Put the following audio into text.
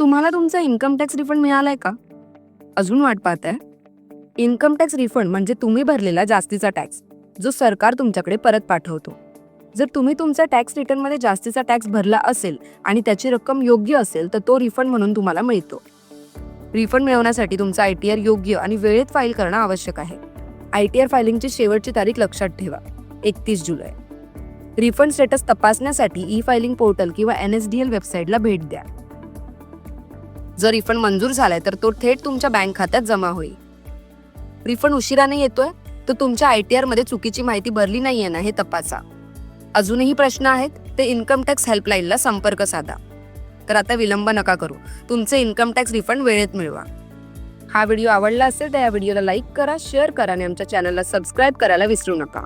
तुम्हाला तुमचा income tax refund मिळालाय का? अजून वाट पाहत आहे. इन्कम टॅक्स रिफंड म्हणजे तुम्ही भरलेला जास्तीचा टॅक्स जो सरकार तुमच्याकडे परत पाठवतो. जर तुम्ही तुमचा टॅक्स रिटर्नमध्ये जास्तीचा टॅक्स भरला असेल आणि त्याची रक्कम योग्य असेल तर तो रिफंड म्हणून तुम्हाला मिळतो. रिफंड मिळवण्यासाठी तुमचा आय टी आर योग्य आणि वेळेत फाईल करणं आवश्यक आहे. आय टी आर फायलिंगची शेवटची तारीख लक्षात ठेवा एकतीस जुलै. रिफंड स्टेटस तपासण्यासाठी ई फायलिंग पोर्टल किंवा एन एस डी एल वेबसाईटला भेट द्या. जर रिफंड मंजूर झालाय तर तो थेट तुमच्या बँक खात्यात जमा होईल. रिफंड उशिराने येतोय तर तुमच्या आय टी आरमध्ये चुकीची माहिती भरली नाहीये ना हे तपासा. अजूनही प्रश्न आहेत ते इन्कम टॅक्स हेल्पलाईनला संपर्क साधा. तर आता विलंब नका करू. तुमचे इन्कम टॅक्स रिफंड वेळेत मिळवा. हा व्हिडिओ आवडला असेल तर या व्हिडिओला लाईक करा शेअर करा आणि आमच्या चॅनलला सबस्क्राईब करायला विसरू नका.